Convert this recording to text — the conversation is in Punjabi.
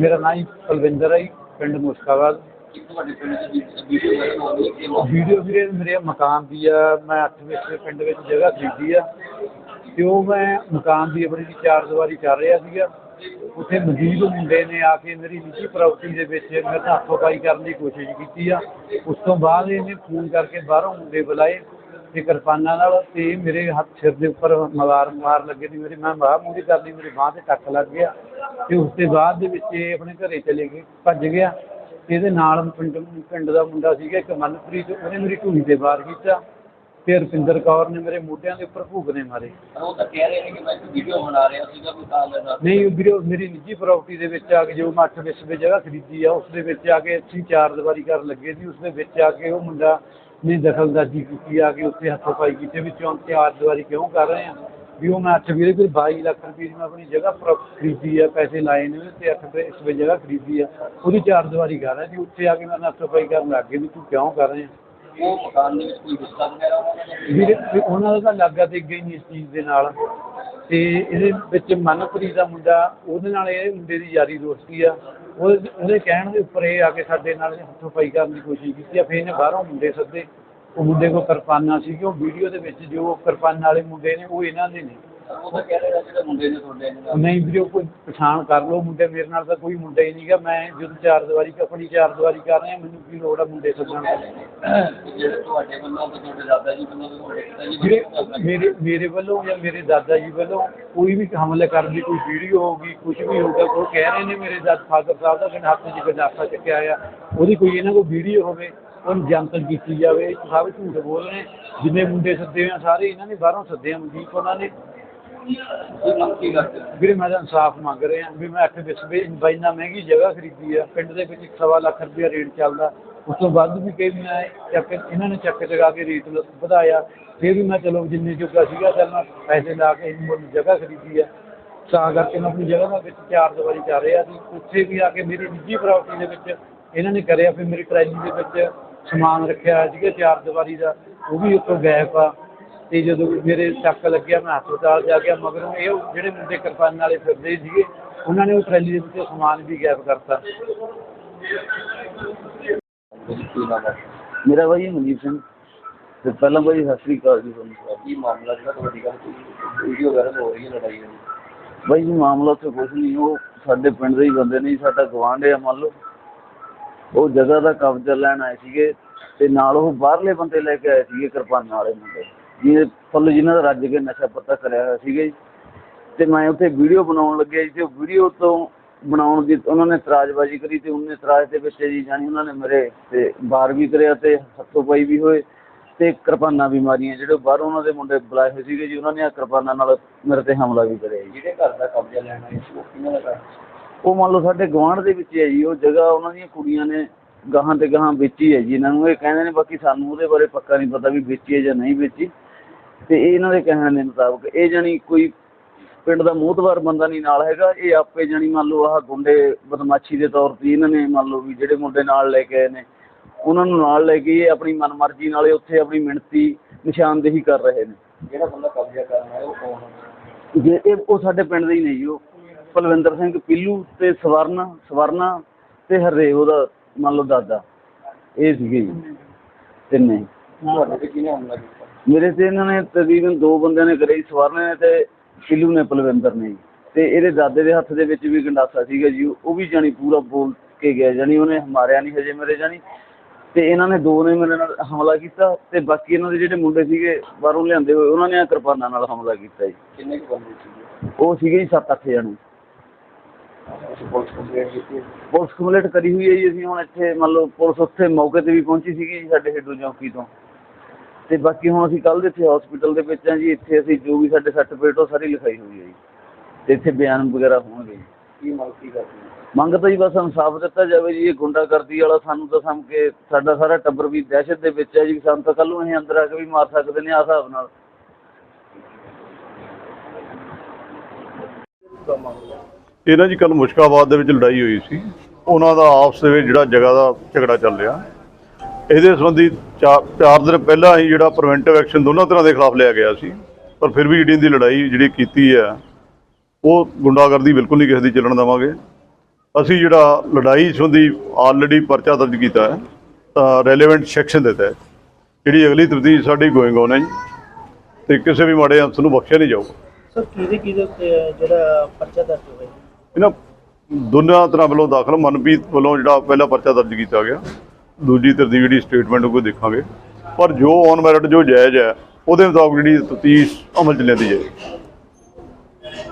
ਮੇਰਾ ਨਾਮ ਜੀ ਕੁਲਵਿੰਦਰ ਹੈ ਜੀ, ਪਿੰਡ ਮੁਸਕਾਬਾਦ। ਵੀਡੀਓ ਵੀਰੇ ਮੇਰੇ ਮਕਾਨ ਦੀ ਆ ਮੈਂ ਅੱਠ ਵਿੱਚ ਪਿੰਡ ਵਿੱਚ ਜਗ੍ਹਾ ਖਰੀਦੀ ਆ। ਤੇ ਉਹ ਮੈਂ ਮਕਾਨ ਦੀ ਆਪਣੀ ਦੀ ਚਾਰ ਦੀਵਾਰੀ ਕਰ ਰਿਹਾ ਸੀਗਾ। ਉੱਥੇ ਮਜੀਦ ਮੁੰਡੇ ਨੇ ਆ ਕੇ ਮੇਰੀ ਨਿੱਜੀ ਪ੍ਰਾਪਰਟੀ ਦੇ ਵਿੱਚ ਮੇਰੇ ਨਾਲ ਹੱਥੋਂ-ਪਾਈ ਕਰਨ ਦੀ ਕੋਸ਼ਿਸ਼ ਕੀਤੀ ਆ। ਉਸ ਤੋਂ ਬਾਅਦ ਇਹਨੇ ਫੋਨ ਕਰਕੇ ਬਾਹਰੋਂ ਮੁੰਡੇ ਬੁਲਾਏ। ਤੇ ਕਿਰਪਾਨਾਂ ਨਾਲ ਤੇ ਮੇਰੇ ਹੱਥ ਸਿਰ ਦੇ ਉੱਪਰ ਮਵਾਰ ਮਾਰ ਲੱਗੇ ਦੀ ਮੇਰੇ ਮੈਂ ਬਾਹ ਮੂਰੀ ਕਰਦੀ ਮੇਰੀ ਬਾਹ ਤੇ ਟੱਕ ਲੱਗ ਗਿਆ ਤੇ ਉਸ ਤੋਂ ਬਾਅਦ ਦੇ ਵਿੱਚ ਇਹ ਆਪਣੇ ਘਰੇ ਚਲੇ ਗਏ ਭੱਜ ਗਿਆ ਤੇ ਇਹਦੇ ਨਾਲ ਪਿੰਡ ਪਿੰਡ ਦਾ ਮੁੰਡਾ ਸੀਗਾ ਇੱਕ ਮਨਪ੍ਰੀਤ ਉਹਨੇ ਮੇਰੀ ਢੂਹੀ ਤੇ ਵਾਰ ਕੀਤਾ ਤੇ ਰੁਪਿੰਦਰ ਕੌਰ ਨੇ ਮੇਰੇ ਮੋਢਿਆਂ ਦੇ ਉੱਪਰ ਭੂਕਨੇ ਮਾਰੇ। ਉਹ ਤਾਂ ਕਹਿ ਰਹੇ ਨੇ ਕਿ ਮੈਂ ਵੀਡੀਓ ਬਣਾ ਰਿਹਾ ਸੀਗਾ ਕੋਈ ਤਾਂ ਲੈਣਾ ਨਹੀਂ ਉਹ ਮੇਰੀ ਨਿੱਜੀ ਪ੍ਰਾਪਰਟੀ ਦੇ ਵਿੱਚ ਆ ਕੇ ਜੋ ਮੈਂ ਅੱਠ ਵਿਸਵੇ ਜਗ੍ਹਾ ਖਰੀਦੀ ਆ ਉਸ ਦੇ ਵਿੱਚ ਆ ਕੇ ਅਸੀਂ ਚਾਰ ਦੀਵਾਰੀ ਕਰਨ ਲੱਗੇ ਸੀ ਉਸ ਦੇ ਵਿੱਚ ਆ ਕੇ ਉਹ ਮੁੰਡਾ ਨੇ ਦਖਲਅੰਦਾਜ਼ੀ ਕੀਤੀ ਆ ਕੇ ਉੱਥੇ ਹੱਥੋਂ ਪਾਈ ਕੀਤੇ ਵੀ ਕਿਉਂ ਚਾਰ ਦੀਵਾਰੀ ਕਿਉਂ ਕਰ ਰਹੇ ਆ? ਵੀ ਉਹ ਮੈਂ ਅੱਠ ਵੀਰੇ ਕੋਈ 22 ਲੱਖ ਰੁਪਏ ਦੀ ਮੈਂ ਆਪਣੀ ਜਗ੍ਹਾ ਖਰੀਦੀ ਆ, ਪੈਸੇ ਲਾਏ ਨੇ ਉਹਦੇ ਤੇ ਅੱਠ ਵਿਸਵੇ ਜਗ੍ਹਾ ਖਰੀਦੀ ਆ। ਉਹਦੀ ਚਾਰ ਦੀਵਾਰੀ ਕਰ ਰਿਹਾ ਜੀ, ਉੱਥੇ ਆ ਕੇ ਮੈਂ ਹੱਥੋਂ ਕਰਨ ਲੱਗ ਗਏ ਵੀ ਤੂੰ ਕਿਉਂ ਕਰ ਰਹੇ ਆ? ਉਹ ਮਕਾਨ ਦੇ ਵਿੱਚ ਕੋਈ ਹਿੱਸਾ ਵਗੈਰਾ ਉਹਨਾਂ ਦਾ ਵੀਰੇ ਵੀ ਉਹਨਾਂ ਦਾ ਤਾਂ ਲਾਗਾ ਤੇ ਗਈ ਨਹੀਂ ਇਸ ਚੀਜ਼ ਦੇ ਨਾਲ। ਤੇ ਇਹਦੇ ਵਿੱਚ ਮਨਪ੍ਰੀਤ ਦਾ ਮੁੰਡਾ, ਉਹਦੇ ਨਾਲ ਇਹ ਮੁੰਡੇ ਦੀ ਯਾਰੀ ਦੋਸਤੀ ਆ। ਉਹਦੇ ਉਹਦੇ ਕਹਿਣ ਦੇ ਉੱਪਰ ਇਹ ਆ ਕੇ ਸਾਡੇ ਨਾਲ ਹੱਥੋਂ ਪਾਈ ਕਰਨ ਦੀ ਕੋਸ਼ਿਸ਼ ਕੀਤੀ ਆ। ਫਿਰ ਇਹਨੇ ਬਾਹਰੋਂ ਮੁੰਡੇ ਸੱਦੇ। ਉਹ ਮੁੰਡੇ ਕੋਲ ਕਿਰਪਾਨਾਂ ਸੀਗੇ ਉਹ ਵੀਡੀਓ ਦੇ ਵਿੱਚ ਜੋ ਕਿਰਪਾਨ ਵਾਲੇ ਮੁੰਡੇ ਨੇ, ਉਹ ਇਹਨਾਂ ਦੇ ਨੇ। ਨਹੀਂ ਵੀਡੀਓ ਕੋਈ ਪਛਾਣ ਕਰ ਲਓ ਮੁੰਡੇ, ਮੇਰੇ ਨਾਲ ਤਾਂ ਕੋਈ ਮੁੰਡਾ ਹੀ ਨਹੀਂਗਾ। ਮੈਂ ਜਦੋਂ ਚਾਰ ਦੀਵਾਰੀ ਆਪਣੀ ਚਾਰ ਦੀਵਾਰੀ ਕਰ ਰਿਹਾ, ਮੈਨੂੰ ਕੀ ਲੋੜ ਆ ਮੁੰਡੇ ਸੱਦਣ ਦੀ? ਮੇਰੇ ਮੇਰੇ ਵੱਲੋਂ ਜਾਂ ਮੇਰੇ ਦਾਦਾ ਜੀ ਵੱਲੋਂ ਕੋਈ ਵੀ ਹਮਲਾ ਕਰਨ ਦੀ ਕੋਈ ਵੀਡੀਓ ਹੋਊਗੀ ਕੁਝ ਵੀ ਹੋਊਗਾ, ਉਹ ਕਹਿ ਰਹੇ ਨੇ ਮੇਰੇ ਦਾਦ, ਫਾਦਰ ਸਾਹਿਬ ਦਾ ਕਿ ਹੱਥ 'ਚ ਗੰਡਾਸਾ ਚੱਕਿਆ ਆ। ਉਹਦੀ ਕੋਈ ਇਹਨਾਂ ਕੋਲ ਵੀਡੀਓ ਹੋਵੇ, ਉਹਨੂੰ ਜਨਤਕ ਕੀਤੀ ਜਾਵੇ ਸਭ ਝੂਠ ਬੋਲ ਰਹੇ ਜਿੰਨੇ ਮੁੰਡੇ ਸੱਦੇ ਆ, ਸਾਰੇ ਇਹਨਾਂ ਨੇ ਬਾਹਰੋਂ ਸੱਦੇ ਆ ਮਨਦੀਪ ਉਹਨਾਂ ਨੇ। ਵੀਰੇ ਮੈਂ ਤਾਂ ਇਨਸਾਫ ਮੰਗ ਰਿਹਾ, ਵੀ ਮੈਂ ਅੱਠ ਵਿਸਵੇ ਇੰਨਾ ਮਹਿੰਗੀ ਜਗ੍ਹਾ ਖਰੀਦੀ ਆ, ਪਿੰਡ ਦੇ ਵਿੱਚ ਸਵਾ ਲੱਖ ਰੁਪਇਆ ਰੇਟ ਚੱਲਦਾ, ਉਸ ਤੋਂ ਵੱਧ ਵੀ ਕਈ ਮੈਂ ਚੱਕ ਇਹਨਾਂ ਨੇ ਚੱਕ ਲਗਾ ਕੇ ਰੇਟ ਵਧਾਇਆ, ਫਿਰ ਵੀ ਮੈਂ ਚਲੋ ਜਿੰਨੇ ਜੋਗਾ ਸੀਗਾ, ਚੱਲ ਮੈਂ ਪੈਸੇ ਲਾ ਕੇ ਇੰਨੀ ਮੁੱਲ ਜਗ੍ਹਾ ਖਰੀਦੀ ਆ। ਤਾਂ ਕਰਕੇ ਮੈਂ ਆਪਣੀ ਜਗ੍ਹਾ ਦੇ ਵਿੱਚ ਚਾਰ ਦੀਵਾਰੀ ਕਰ ਰਿਹਾ ਸੀ, ਉੱਥੇ ਵੀ ਆ ਕੇ ਮੇਰੀ ਨਿੱਜੀ ਪ੍ਰਾਪਰਟੀ ਦੇ ਵਿੱਚ ਇਹਨਾਂ ਨੇ ਕਰਿਆ, ਫਿਰ ਮੇਰੀ ਟਰੈਲੀ ਦੇ ਵਿੱਚ ਸਮਾਨ ਰੱਖਿਆ ਹੋਇਆ ਸੀਗਾ, ਚਾਰ ਦੀਵਾਰੀ ਦਾ, ਉਹ ਵੀ ਉੱਥੋਂ ਗਾਇਬ ਆ। ਤੇ ਜਦੋਂ ਮੇਰੇ ਚੱਕ ਲੱਗਿਆ ਮੈਂ ਹਸਪਤਾਲ ਜਾ ਗਿਆ ਮਗਰੋਂ ਇਹ ਜਿਹੜੇ ਮੁੰਡੇ ਕਿਰਪਾਨ ਵਾਲੇ ਫਿਰਦੇ ਸੀਗੇ ਉਹਨਾਂ ਨੇ ਉਹ ਟਰੈਲੀ ਦੇ ਵਿੱਚੋਂ ਸਮਾਨ ਵੀ ਗਾਇਬ ਕਰਤਾ। ਮੇਰਾ ਭਾਈ ਮਨਜੀਤ ਸਿੰਘ। ਤੇ ਪਹਿਲਾਂ ਭਾਈ ਸਤਿ ਸ੍ਰੀ ਅਕਾਲ ਜੀ ਤੁਹਾਨੂੰ। ਕੀ ਮਾਮਲਾ ਜਿਹੜਾ ਤੁਹਾਡੀ ਗੱਲ ਵੀਡੀਓ ਵਾਇਰਲ ਹੋ ਰਹੀ ਹੈ ਲੜਾਈ ਦੀ ਭਾਈ ਜੀ ਮਾਮਲਾ ਉੱਥੇ ਕੁਝ ਨਹੀਂ। ਉਹ ਸਾਡੇ ਪਿੰਡ ਦੇ ਹੀ ਬੰਦੇ ਨੇ ਜੀ, ਸਾਡਾ ਗਵਾਂਢ ਆ ਮੰਨ ਲਓ। ਉਹ ਜਗ੍ਹਾ ਦਾ ਕਬਜ਼ਾ ਲੈਣ ਆਏ ਸੀਗੇ ਤੇ ਨਾਲ ਉਹ ਬਾਹਰਲੇ ਬੰਦੇ ਲੈ ਕੇ ਆਏ ਸੀਗੇ ਕਿਰਪਾਨਾਂ ਵਾਲੇ ਮੁੰਡੇ। ਜਿਹਨੇ ਫੁੱਲ ਜਿਨ੍ਹਾਂ ਦਾ ਰੱਜ ਕੇ ਨਸ਼ਾ ਪੱਤਾ ਕਰਿਆ ਹੋਇਆ ਸੀਗਾ ਜੀ। ਤੇ ਮੈਂ ਉੱਥੇ ਵੀਡੀਓ ਬਣਾਉਣ ਲੱਗਿਆ ਜੀ। ਤੇ ਉਹ ਵੀਡੀਓ ਤੋਂ ਬਣਾਉਣ ਦੀ ਉਹਨਾਂ ਨੇ ਇਤਰਾਜ਼ਬਾਜ਼ੀ ਕਰੀ ਤੇ ਉਹਨੇ ਇਤਰਾਜ਼ ਦੇ ਵਿੱਚ ਜੀ ਜਾਨੀ ਉਹਨਾਂ ਨੇ ਮੇਰੇ ਤੇ ਬਾਰ ਵੀ ਕਰਿਆ ਤੇ ਹੱਥੋਂ ਪਾਈ ਵੀ ਹੋਏ ਤੇ ਕਿਰਪਾਨਾਂ ਵੀ ਮਾਰੀਆਂ। ਜਿਹੜੇ ਬਾਹਰੋਂ ਉਹਨਾਂ ਦੇ ਮੁੰਡੇ ਬੁਲਾਏ ਹੋਏ ਸੀਗੇ ਜੀ ਉਹਨਾਂ ਨੇ ਆ ਕਿਰਪਾਨਾਂ ਨਾਲ ਮੇਰੇ ਤੇ ਹਮਲਾ ਵੀ ਕਰਿਆ ਜੀ। ਜਿਹਦੇ ਘਰ ਦਾ ਕਬਜ਼ਾ ਲੈਣਾ ਹੈ ਉਹ ਕਿਹਨਾਂ ਦਾ ਘਰ ਉਹ ਮੰਨ ਲਓ ਸਾਡੇ ਗਵਾਂਢ ਦੇ ਵਿੱਚ ਹੈ ਜੀ। ਉਹ ਜਗ੍ਹਾ ਉਹਨਾਂ ਦੀਆਂ ਕੁੜੀਆਂ ਨੇ ਗਾਹਾਂ ਤੇ ਗਾਹਾਂ ਵੇਚੀ ਹੈ ਜੀ। ਇਹਨਾਂ ਨੂੰ ਇਹ ਕਹਿੰਦੇ ਨੇ ਬਾਕੀ ਸਾਨੂੰ ਉਹਦੇ ਬਾਰੇ ਪੱਕਾ ਨਹੀਂ ਪਤਾ ਵੀ ਵੇਚੀ ਹੈ ਜਾਂ ਨਹੀਂ ਵੇਚੀ। ਤੇ ਇਹ ਇਹਨਾਂ ਦੇ ਕਹਿਣ ਦੇ ਮੁਤਾਬਕ ਇਹ ਜਾਨੀ ਕੋਈ ਪਿੰਡ ਦਾ ਮੋਹਤਵਾਰ ਬੰਦਾ ਨਹੀਂ ਨਾਲ ਹੈਗਾ ਇਹ ਆਪੇ ਜਾਨੀ ਮੰਨ ਲਓ ਆਹ ਗੁੰਡੇ ਬਦਮਾਸ਼ੀ ਦੇ ਤੌਰ ਤੇ ਇਹਨਾਂ ਨੇ ਮੰਨ ਲਓ ਵੀ ਜਿਹੜੇ ਮੁੰਡੇ ਨਾਲ ਲੈ ਕੇ ਆਏ ਨੇ ਉਹਨਾਂ ਨੂੰ ਨਾਲ ਲੈ ਕੇ ਇਹ ਆਪਣੀ ਮਨਮਰਜ਼ੀ ਨਾਲ ਉੱਥੇ ਆਪਣੀ ਮਿਹਨਤੀ ਨਿਸ਼ਾਨਦੇਹੀ ਕਰ ਰਹੇ ਨੇ। ਜਿਹੜਾ ਬੰਦਾ ਕਬਜ਼ਾ ਕਰਨਾ ਹੈ ਉਹ ਕੌਣ ਹੈ? ਜੇ ਇਹ ਉਹ ਸਾਡੇ ਪਿੰਡ ਦੇ ਹੀ ਨੇ ਜੀ ਉਹ। ਪਲਵਿੰਦਰ ਸਿੰਘ ਪਿੱਲੂ ਤੇ ਸਵਰਨ ਸਵਰਨਾ ਤੇ ਹਰੇਵ ਉਹਦਾ ਮੰਨ ਲਓ ਦਾਦਾ। ਇਹ ਸੀਗੇ ਜੀ। ਤਿੰਨੇ। ਤੁਹਾਡੇ ਤੇ ਕਿਹਨੇ ਹਮਲਾ ਕੀਤਾ? ਮੇਰੇ ਤੇ ਇਹਨਾਂ ਨੇ ਤਕਰੀਬਨ ਦੋ ਬੰਦਿਆਂ ਨੇ ਕਰੇ ਸਵਰਨ ਨੇ ਤੇ ਪਿੱਲੂ ਨੇ ਪਲਵਿੰਦਰ ਨੇ ਜੀ। ਤੇ ਇਹਦੇ ਦਾਦੇ ਦੇ ਹੱਥ ਦੇ ਵਿੱਚ ਵੀ ਗੰਡਾਸਾ ਸੀਗਾ ਜੀ। ਉਹ ਵੀ ਜਾਨੀ ਪੂਰਾ ਬੋਲ ਕੇ ਗਿਆ ਜਾਨੀ ਉਹਨੇ ਮਾਰਿਆ ਨਹੀਂ ਹਜੇ ਮੇਰੇ ਜਾਨੀ ਤੇ ਇਹਨਾਂ ਨੇ ਦੋ ਨੇ ਮੇਰੇ ਨਾਲ ਹਮਲਾ ਕੀਤਾ ਤੇ ਬਾਕੀ ਇਹਨਾਂ ਦੇ ਜਿਹੜੇ ਮੁੰਡੇ ਸੀਗੇ ਬਾਹਰੋਂ ਲਿਆਂਦੇ ਹੋਏ ਉਹਨਾਂ ਨੇ ਕਿਰਪਾਨਾਂ ਨਾਲ ਹਮਲਾ ਕੀਤਾ ਜੀ। ਕਿੰਨੇ ਕੁ ਬੰਦੇ ਸੀਗੇ? ਉਹ ਸੀਗੇ ਜੀ 7-8 ਜਣੇ। ਪੁਲਿਸ ਕੰਪਲੇਂਟ ਕੀਤੀ ਹੈ? ਪੁਲਿਸ ਕੰਪਲੀਟ ਕਰੀ ਹੋਈ ਹੈ ਜੀ। ਅਸੀਂ ਹੁਣ ਇੱਥੇ ਮੰਨ ਲਓ ਪੁਲਿਸ ਉੱਥੇ ਮੌਕੇ ਤੇ ਵੀ ਪਹੁੰਚੀ ਸੀਗੀ ਜੀ ਸਾਡੇ ਹੇਡੂ ਚੌਂਕੀ ਤੋਂ। ਤੇ ਬਾਕੀ ਹੁਣ ਅਸੀਂ ਕੱਲ੍ਹ ਦੇ ਇੱਥੇ ਹਸਪੀਟਲ ਦੇ ਵਿੱਚ ਆ ਜੀ ਇੱਥੇ ਅਸੀਂ ਜੋ ਵੀ ਸਾਡੇ ਸਰਟੀਫਿਕੇਟ ਉਹ ਸਾਰੀ ਲਿਖਾਈ ਹੋਈ ਹੈ ਜੀ। ਤੇ ਇੱਥੇ ਬਿਆਨ ਵਗੈਰਾ ਹੋਣਗੇ। ਜੀ ਕੀ ਮੰਗ ਕੀ ਕਰਦੇ ਹੋ? ਮੰਗ ਤਾਂ ਜੀ ਬਸ ਇਨਸਾਫ ਦਿੱਤਾ ਜਾਵੇ ਜੀ ਇਹ ਗੁੰਡਾਗਰਦੀ ਵਾਲਾ ਸਾਨੂੰ ਤਾਂ ਸਮ ਕੇ ਸਾਡਾ ਸਾਰਾ ਟੱਬਰ ਵੀ ਦਹਿਸ਼ਤ ਦੇ ਵਿੱਚ ਹੈ ਜੀ ਸਾਨੂੰ ਤਾਂ ਕੱਲ ਨੂੰ ਅਸੀਂ ਅੰਦਰ ਆ ਕੇ ਵੀ ਮਾਰ ਸਕਦੇ ਨੇ ਆ ਹਿਸਾਬ ਨਾਲ। ਇਹਨਾਂ ਜੀ ਕੱਲ ਮੁਸ਼ਕਾਬਾਦ ਦੇ ਵਿੱਚ ਲੜਾਈ ਹੋਈ ਸੀ। ਉਹਨਾਂ ਦਾ ਆਪਸ ਦੇ ਵਿੱਚ ਜਿਹੜਾ ਜਗ੍ਹਾ ਦਾ ਝਗੜਾ ਚੱਲ ਰਿਹਾ। ਇਹਦੇ ਸੰਬੰਧੀ ਚਾਰ ਦਿਨ ਪਹਿਲਾਂ ਹੀ ਜਿਹੜਾ ਪ੍ਰੀਵੈਂਟਿਵ ਐਕਸ਼ਨ ਦੋਨਾਂ ਤਰ੍ਹਾਂ ਦੇ ਖਿਲਾਫ ਲਿਆ ਗਿਆ ਸੀ ਪਰ ਫਿਰ ਵੀ ਜਿਹੜੀ ਇਹਦੀ ਲੜਾਈ ਜਿਹੜੀ ਕੀਤੀ ਹੈ ਉਹ ਗੁੰਡਾਗਰਦੀ ਬਿਲਕੁਲ ਨਹੀਂ ਕਿਸੇ ਦੀ ਚੱਲਣ ਦੇਵਾਂਗੇ। ਅਸੀਂ ਜਿਹੜਾ ਲੜਾਈ ਸੰਬੰਧੀ ਆਲਰੇਡੀ ਪਰਚਾ ਦਰਜ ਕੀਤਾ ਹੈ ਤਾਂ ਰੈਲੇਵੈਂਟ ਸੈਕਸ਼ਨ ਦੇ ਤਹਿਤ ਜਿਹੜੀ ਅਗਲੀ ਤਫਤੀਸ਼ ਸਾਡੀ ਗੋਇੰਗ ਔਨ ਹੈ ਜੀ ਤੇ ਕਿਸੇ ਵੀ ਮਾੜੇ ਅੰਸ ਨੂੰ ਬਖਸ਼ਿਆ ਨਹੀਂ ਜਾਊਗਾ। ਸਰ ਕਿਹਦੇ ਕਿਹਦੇ ਉੱਤੇ ਜਿਹੜਾ ਪਰਚਾ ਦਰਜ ਹੋਇਆ? ਇਹਨਾਂ ਦੋਨਾਂ ਤਰ੍ਹਾਂ ਵੱਲੋਂ ਦਾਖਲ ਮਨਪ੍ਰੀਤ ਵੱਲੋਂ ਜਿਹੜਾ ਪਹਿਲਾ ਪਰਚਾ ਦਰਜ ਕੀਤਾ ਗਿਆ। ਦੂਜੀ ਧਿਰ ਜਿਹੜੀ ਸਟੇਟਮੈਂਟ ਉਹ ਦੇਖਾਂਗੇ। ਪਰ ਜੋ ਔਨ ਮੈਰਿਟ ਜੋ ਜਾਇਜ਼ ਹੈ, ਉਹਦੇ ਮੁਤਾਬਕ ਜਿਹੜੀ ਤਫਤੀਸ਼ ਅਮਲ ਚ ਲੈਂਦੀ ਜਾਏ